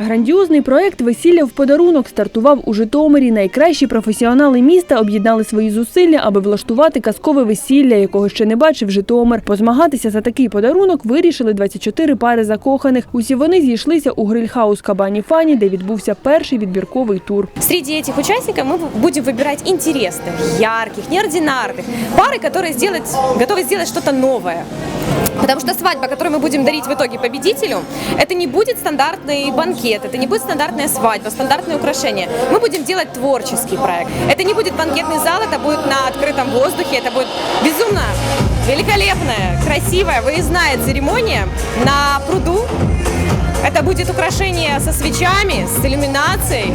Грандіозний проект Весілля в подарунок стартував у Житомирі. Найкращі професіонали міста об'єднали свої зусилля, аби влаштувати казкове весілля, якого ще не бачив Житомир. Позмагатися за такий подарунок вирішили 24 пари закоханих. Усі вони зійшлися у грильхаус Кабані Фані, де відбувся перший відбірковий тур. Среди этих участников мы будем выбирать интересных, ярких, неординарных, пары, которые сделать, готовы сделать что-то новое. Потому что свадьба, которую мы будем дарить в итоге победителю, это не будет стандартный банкет, это не будет стандартная свадьба, стандартные украшения. Мы будем делать творческий проект. Это не будет банкетный зал, это будет на открытом воздухе, это будет безумно великолепная, красивая, выездная церемония на пруду. Это будет украшение со свечами, с иллюминацией.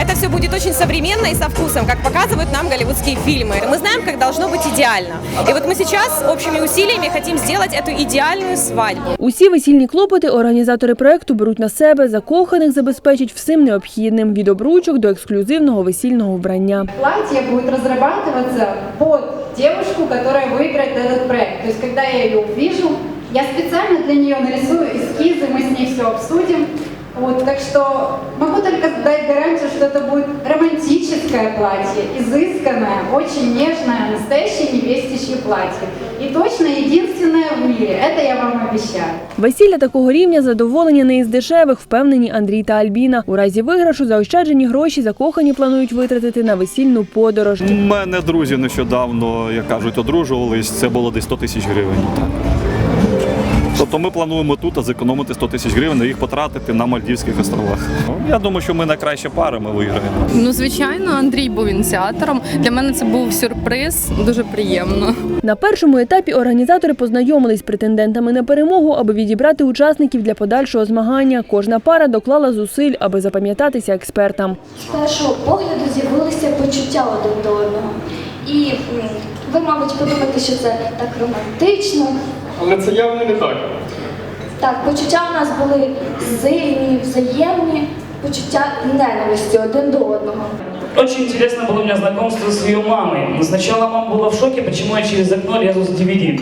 Это все будет очень современно и со вкусом, как показывают нам голливудские фильмы. Мы знаем, как должно быть идеально. И вот мы сейчас общими усилиями хотим сделать эту идеальную свадьбу. Усі весільні клопоти організатори проекту беруть на себе. Закоханих забезпечать всім необхідним від обручок до ексклюзивного весільного вбрання. Платье будет разрабатываться под девушку, которая выиграет этот проект. То есть, когда я ее увижу, я специально для нее нарисую эскизы, мы с ней все обсудим. Вот, так что могу только дать гарантию, что это будет романтическое платье, изысканное, очень нежное, настоящее невестичье платье. И точно единственное в мире, это я вам обещаю. Весілля такого рівня задоволення не із дешевих, впевнені Андрій та Альбіна. У разі виграшу заощаджені гроші закохані планують витратити на весільну подорож. У мене друзі нещодавно, як кажуть, одружувались. Це було десь 100 тисяч гривень. Так. Тобто ми плануємо тут зекономити 100 тисяч гривень і їх потратити на Мальдівських островах. Я думаю, що ми найкраща пара, ми виграємо. Ну, звичайно, Андрій був ініціатором. Для мене це був сюрприз, дуже приємно. На першому етапі організатори познайомились з претендентами на перемогу, аби відібрати учасників для подальшого змагання. Кожна пара доклала зусиль, аби запам'ятатися експертам. з першого погляду з'явилися почуття один до одного. І ви, мабуть, подумаєте, що це так романтично. Але це явно не так. Так, почуття у нас були сильні, взаємні, почуття ненависті один до одного. Очень интересно было у меня знакомство с ее мамой. Сначала мама была в шоке, почему я через окно лезу с DVD.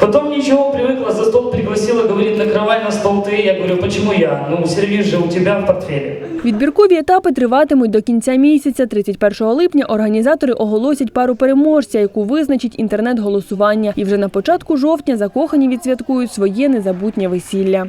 Потом ничего, привыкла, за стол пригласила, говорит, накрывай на стол ты. Я говорю, почему я? Ну, сервис же у тебя в портфеле. Відбіркові етапи триватимуть до кінця місяця. 31 липня організатори оголосять пару переможця, яку визначить інтернет-голосування. І вже на початку жовтня закохані відсвяткують своє незабутнє весілля.